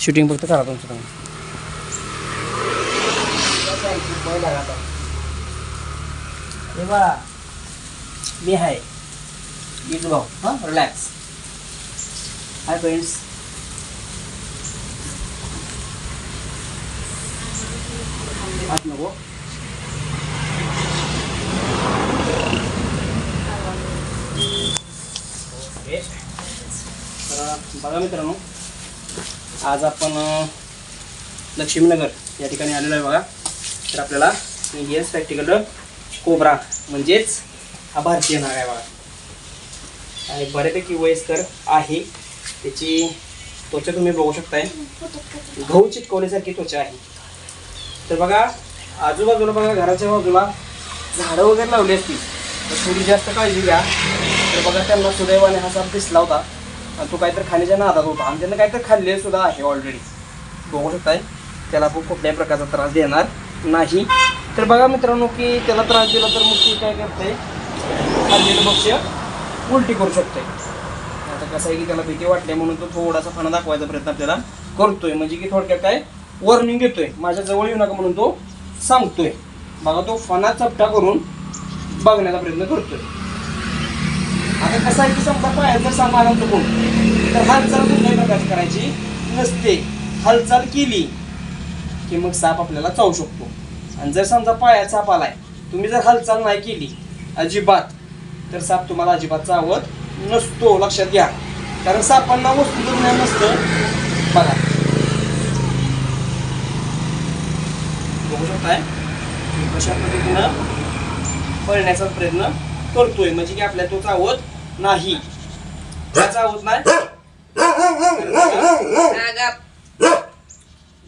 Shooting फक्त करा तुमचं तुम्ही हे बघा मी आहे. मी भाऊ. हां रिलॅक्स हाय फ्रेंड्स आत नको. ओके तर बघा मित्रांनो. आज आपण लक्ष्मीनगर या ठिकाणी आलेलो आहे बघा. तर आपल्याला येस प्रॅक्टिकल कोबरा म्हणजेच हा भारतीय नाग आहे बघा. आणि बऱ्यापैकी वयस्कर आहे. त्याची त्वचा तुम्ही बघू शकताय. गहू चिटकवण्यासारखी त्वचा आहे. तर बघा आजूबाजूला बघा घराच्या बाजूला झाडं वगैरे लावली असतील. तर थोडी जास्त काळजी घ्या. तर बघा त्यांना सुदैवाने हा साप दिसला होता. आणि तो काहीतरी खाण्याच्या नादात होता आणि त्यांना काहीतरी खाल्ले सुद्धा आहे ऑलरेडी बघू शकताय. त्याला आपण कुठल्याही प्रकारचा त्रास देणार नाही. तर बघा मित्रांनो की त्याला त्रास दिला तर मग ती काय करते? खाल्लेलं भक्ष्य उलटी करू शकते. आता कसं आहे की त्याला भीती वाटली म्हणून तो थोडासा फणा दाखवायचा प्रयत्न आपल्याला करतोय. म्हणजे की थोडक्यात काय? वॉर्निंग देतोय माझ्या जवळ येऊ नका म्हणून तो सांगतोय. बघा तो फणा चपटा करून बघण्याचा प्रयत्न करतोय. आता कसं आहे की समजा पायात जर सामान कोण तर हालचाल कुठल्याही प्रकारची करायची? नसते. हालचाल केली की मग साप आपल्याला चावू शकतो. आणि जर समजा पायात साप आलाय तुम्ही जर हालचाल नाही केली अजिबात तर साप तुम्हाला अजिबात चावत नसतो. लक्षात घ्या. कारण सापांना वस्तू ज्ञान नसतं बघा. बघू शकताय? अशा कशा पद्धतीनं पळण्याचा प्रयत्न करतोय. म्हणजे की आपल्या तो चावत नाही. का चावत नाही.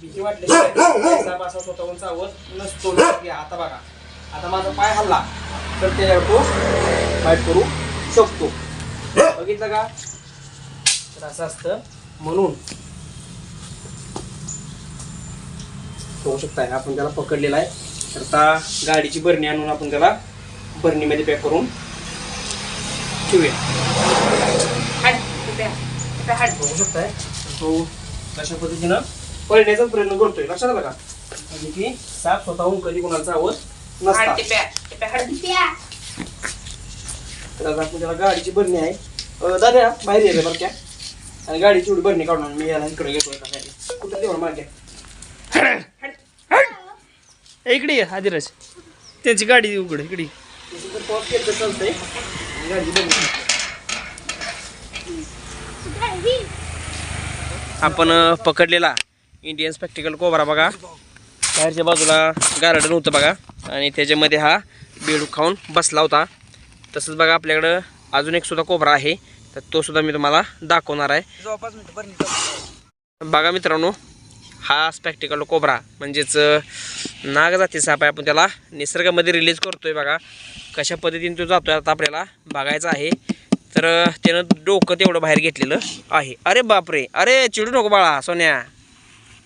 भीती वाटली स्वतःहून चावत नसतो. आता बघा. आता माझा पाय हल्ला. तर त्याच्यावर तो फाईट करू शकतो. बघितलं का? तर असं असतं. म्हणून होऊ शकताय आपण त्याला पकडलेला आहे. तर आता गाडीची बरणी आणून आपण त्याला बरणीमध्ये पॅक करून ठेवूया. बघू शकताय. तो कशा पद्धतीनं पळण्याचा प्रयत्न करतोय. लक्षात आलं का? म्हणजे की साप स्वतःहून कधी कोणाला चावत नसतात तर आता आपण त्याला गाडीची बरणी आहे. दादा बाहेर ये रे बरं क्या आणि गाडीची एवढी बरणी काढून. मी याला इकडे घेतोय का काय कुठं देऊ मागे इकडे ये आदिराज. त्यांची गाडी उघड इकडे केलं तर चालतंय आपण पकडलेला इंडियन स्पेक्टिकल कोबरा बघा. बाहेरच्या बाजूला गार्डन होतं बघा. आणि त्याच्यामध्ये हा बेडू खाऊन बसला होता. तसंच बघा आपल्याकडं अजून एक सुद्धा कोबरा आहे. तर तो सुद्धा मी तुम्हाला दाखवणार आहे. बघा मित्रांनो हा स्पॅक्टिकल कोबरा म्हणजेच नागजाती साप आहे आपण त्याला. निसर्गामध्ये रिलीज करतो आहे बघा. कशा पद्धतीने तो जातोय आता आपल्याला बघायचं आहे. तर त्यानं डोकं तेवढं बाहेर घेतलेलं आहे. अरे बापरे. अरे चिडू नको बाळा सोन्या.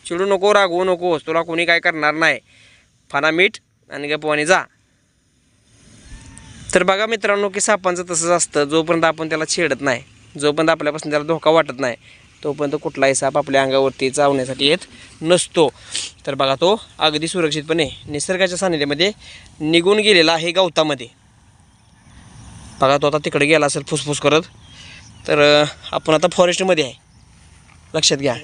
चिडू नको रागवू नकोस. तुला कोणी काय करणार नाही. फाना मीठ आणि गपवानी जा. तर बघा मित्रांनो की सापांचं तसंच असतं. जोपर्यंत आपण त्याला छेडत नाही जोपर्यंत आपल्यापासून त्याला धोका वाटत नाही तोपर्यंत कुठलाही साप आपल्या अंगावरती चावण्यासाठी येत नसतो. तर बघा तो अगदी सुरक्षितपणे निसर्गाच्या सानिध्यामध्ये निघून गेलेला आहे गवतामध्ये. बघा तो आता तिकडे गेला असेल फुसफुस करत तर आपण आता फॉरेस्टमध्ये आहे. लक्षात घ्या.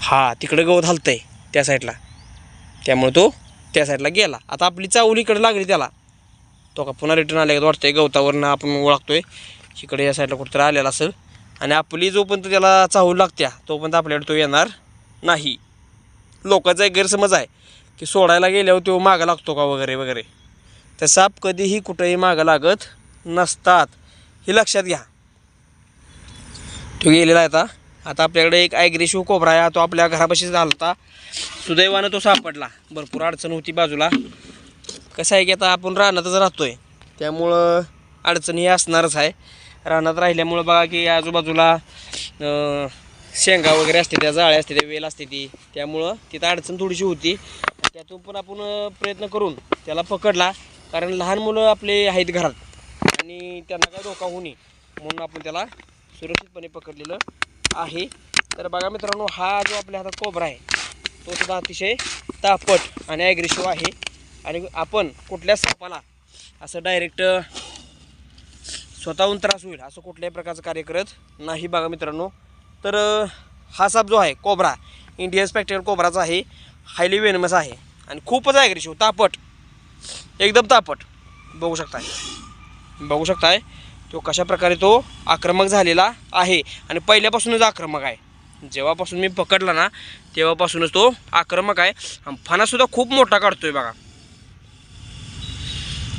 हा तिकडं गवत हलतंय त्या साईडला त्यामुळे तो त्या साईडला गेला. आता आपली चावली इकडे लागली त्याला. तो का पुन्हा रिटर्न आले वाटतंय गवतावरनं आपण ओळखतोय. इकडे या साईडला कुठंतरी आलेला असेल. आणि आपली जोपर्यंत त्याला चाहू लागत्या तोपर्यंत आपल्याकडे तो येणार नाही. लोकांचा एक गैरसमज आहे की सोडायला गेल्यावर तो मागं लागतो का वगैरे वगैरे. तर साप कधीही कुठेही मागं लागत नसतात. हे लक्षात घ्या. तो गेलेला आहे आता. आता आपल्याकडे एक ॲग्रेशिव्ह कोबरा आहे. तो आपल्या घरापाशीच घालता सुदैवानं तो सापडला. भरपूर अडचण होती बाजूला. कसं आहे की आता आपण रानातच आहे त्यामुळं अडचण ही असणारच आहे. रानात राहिल्यामुळं बघा की आजूबाजूला शेंगा वगैरे असते त्या जाळ्या असते त्या वेल असते ती. त्यामुळं तिथं अडचण थोडीशी होती. त्यातून पण आपण प्रयत्न करून त्याला पकडला. कारण लहान मुलं आपले आहेत घरात. आणि त्यांना काय धोका होऊ नये. म्हणून आपण त्याला सुरक्षितपणे पकडलेलं आहे. तर बघा मित्रांनो हा जो आपल्या हातात कोबरा आहे तो सुद्धा अतिशय तापट आणि ॲग्रेसिव्ह आहे. आणि आपण कुठल्या सापाला असं डायरेक्ट स्वतःहून त्रास होईल असं कुठल्याही प्रकारचं कार्य करत नाही बघा मित्रांनो. तर हा साप जो आहे कोबरा इंडियन स्पॅक्टिकल कोबराचा आहे हायली वेनमस आहे. आणि खूपच ॲग्रेसिव्ह तापट. एकदम तापट. बघू शकताय. बघू शकताय तो कशा प्रकारे तो आक्रमक झालेला आहे. आणि पहिल्यापासूनच आक्रमक आहे. जेव्हापासून मी पकडला ना तेव्हापासूनच तो आक्रमक आहे. आणि फणासुद्धा खूप मोठा काढतोय बघा.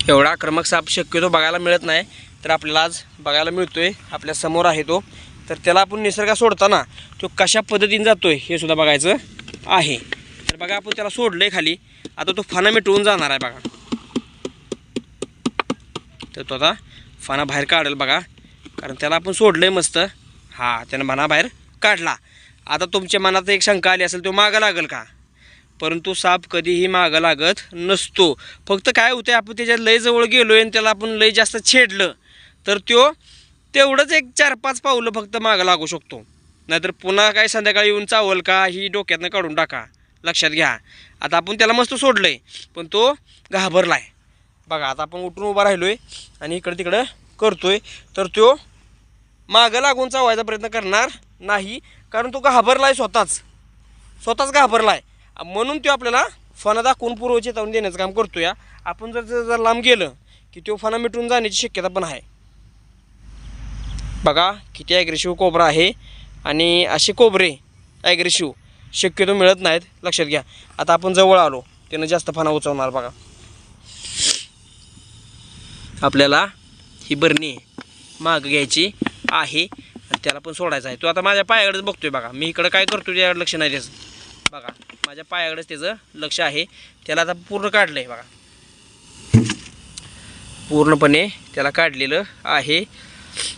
एवढा आक्रमक साप शक्यतो बघायला मिळत नाही. तर आपल्याला आज बघायला मिळतोय आपल्यासमोर आहे तो. तर त्याला आपण निसर्गात सोडताना तो कशा पद्धतीने जातोय हे सुद्धा बघायचं आहे. तर बघा आपण त्याला सोडलंय खाली. आता तो फाना मिटवून जाणार आहे बघा. तर तो आता फाना बाहेर काढेल बघा. कारण त्याला आपण सोडलंय मस्त. हां त्यानं मनाबाहेर बाहेर काढला. आता तुमच्या मनात एक शंका आली असेल तो मागं लागेल का? परंतु साप कधीही मागं लागत नसतो. फक्त काय होतं आपण त्याच्या लय जवळ गेलो आणि त्याला आपण लय जास्त छेडलं. तर तो तेवढंच एक चार पाच पावलं फक्त मागं लागू शकतो. नाहीतर पुन्हा काय संध्याकाळी येऊन चावल का ही डोक्यातनं काढून टाका. लक्षात घ्या. आता आपण त्याला मस्त सोडलं आहे पण तो घाबरला आहे बघा आता आपण उठून उभा राहिलो आहे आणि इकडं तिकडं करतोय. तर तो मागं लागून चावायचा प्रयत्न करणार नाही कारण तो घाबरला आहे स्वतःच. स्वतःच घाबरला आहे म्हणून तो आपल्याला फणा दाखवून पूर्व चेतावून देण्याचं काम करतो या आपण जर जर जर लांब गेलं की तो फणा मिटून जाण्याची शक्यता पण आहे. बघा किती ॲग्रेसिव्ह कोबरा आहे. आणि असे कोबरे ॲग्रेसिव्ह शक्यतो मिळत नाहीत. लक्षात घ्या. आता आपण जवळ आलो. त्यानं जास्त फणा उचवणार बघा. आपल्याला ही बरणी माग घ्यायची आहे. आणि त्याला पण सोडायचं आहे. तो आता माझ्या पायाकडेच बघतोय बघा. मी इकडं काय करतो त्याकडे लक्ष नाही त्याचं. बघा माझ्या पायाकडेच त्याचं लक्ष आहे. त्याला आता पूर्ण काढलं आहे बघा. पूर्णपणे त्याला काढलेलं आहे.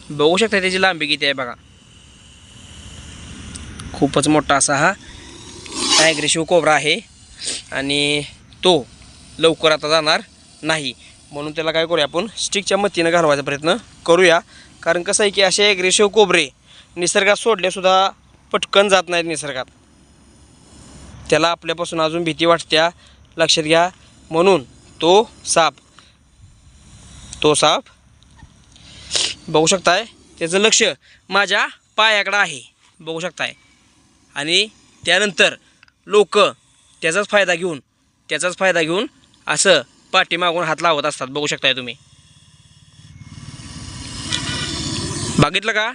बघू शकता त्याची लांबी किती आहे बघा. खूपच मोठा असा हा ॲग्रेसिव्ह कोबरा आहे. आणि तो लवकर आता जाणार नाही. म्हणून त्याला काय करूया आपण स्टिकच्या मतीनं घालवायचा प्रयत्न करूया. कारण कसं आहे की असे ॲग्रेसिव्ह कोबरे निसर्गात सोडलेसुद्धा पटकन जात नाहीत निसर्गात. त्याला आपल्यापासून अजून भीती वाटत्या लक्षात घ्या. म्हणून तो साप. तो साप बघू शकताय त्याचं लक्ष माझ्या पायाकडं आहे. बघू शकताय. आणि त्यानंतर लोक त्याचाच फायदा घेऊन त्याचाच फायदा घेऊन असं पाठीमागून हात लावत असतात. बघू शकताय तुम्ही. बघितलं का?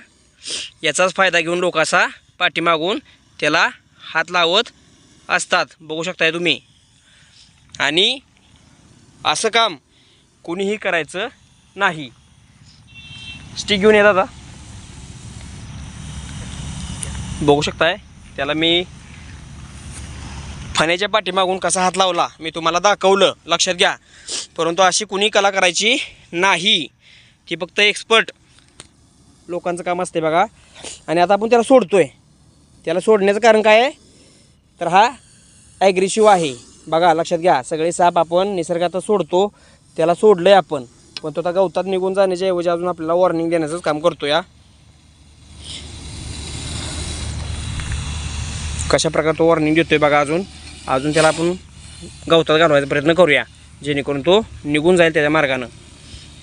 याचाच फायदा घेऊन लोक असा पाठीमागून त्याला हात लावत असतात. बघू शकताय तुम्ही. आणि असं काम कोणीही करायचं नाही. स्टिक घेऊन येतात बघू शकताय त्याला मी फण्याच्या पाठीमागून कसा हात लावला मी तुम्हाला दाखवलं. लक्षात घ्या. परंतु अशी कुणी कला करायची नाही. ती फक्त एक्सपर्ट लोकांचं काम असते बघा. आणि आता आपण त्याला सोडतोय. त्याला सोडण्याचं कारण काय आहे? तर हा ॲग्रेसिव्ह आहे. बघा लक्षात घ्या. सगळे साप आपण निसर्गात सोडतो. त्याला सोडलं आहे आपण. पण तो आता गवतात निघून जाण्याच्या ऐवजी अजून आपल्याला वॉर्निंग देण्याचंच काम करतो या कशा प्रकारे तो वॉर्निंग देतोय बघा अजून. अजून त्याला आपण गवतात घालवायचा प्रयत्न करूया. जेणेकरून तो निघून जाईल त्याच्या मार्गानं.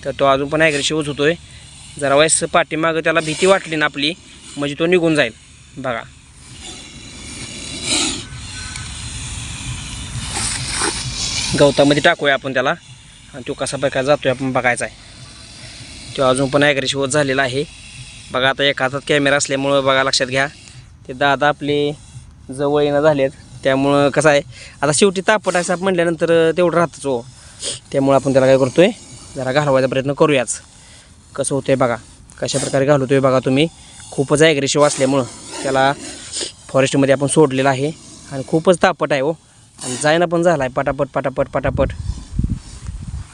तर तो अजून पण ॲग्रेसिव्हच होतोय. जरा वयस पाठीमागं त्याला भीती वाटली ना आपली म्हणजे तो निघून जाईल. बघा. गवतामध्ये टाकूया आपण त्याला. आणि तो कसा प्रकारे जातोय आपण बघायचा आहे. तो अजून पण ॲग्रेसिव्ह झालेला आहे. बघा आता एका हातात कॅमेरा असल्यामुळं बघा लक्षात घ्या. ते दादा आपले जवळ येणं झालेत. त्यामुळं कसं आहे आता शेवटी तापट असं म्हटल्यानंतर तेवढं राहतच हो. त्यामुळं आपण त्याला काय करतो आहे जरा घालवायचा प्रयत्न करूयाच. कसं होतं आहे बघा कशा प्रकारे आहे बघा तुम्ही. खूपच ॲग्रेसिव्ह असल्यामुळं त्याला फॉरेस्टमध्ये आपण सोडलेलं आहे. आणि खूपच तापट आहे हो. आणि जायना पण झाला आहे पटापट पटापट पटापट.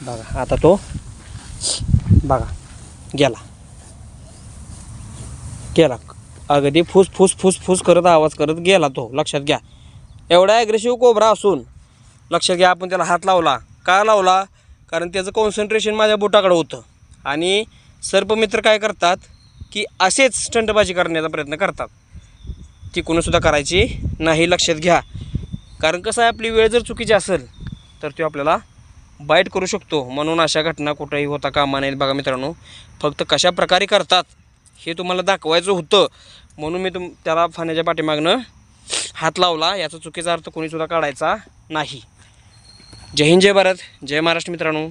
बघा आता तो बघा गेला. गेला. अगदी फूस फूस फूस फूस करत आवाज करत गेला तो. लक्षात घ्या. एवढा ॲग्रेसिव्ह कोबरा असून लक्षात घ्या आपण त्याला हात लावला. का लावला? कारण त्याचं कॉन्सन्ट्रेशन माझ्या बोटाकडं होतं. आणि सर्पमित्र काय करतात? की असेच स्टंटबाजी करण्याचा प्रयत्न करतात. ती कोणीसुद्धा करायची नाही लक्षात घ्या. कारण कसं आहे आपली वेळ जर चुकीची असेल तर तो आपल्याला बाईट करू शकतो. म्हणून अशा घटना कुठेही होता कामा नाहीत बघा मित्रांनो फक्त कशा प्रकारे करतात हे तुम्हाला दाखवायचं होतं. म्हणून मी तुम त्याला फाण्याच्या पाठीमागनं हात लावला. याचा चुकीचा अर्थ कोणीसुद्धा काढायचा नाही. जय हिंद जय भारत. जय महाराष्ट्र मित्रांनो.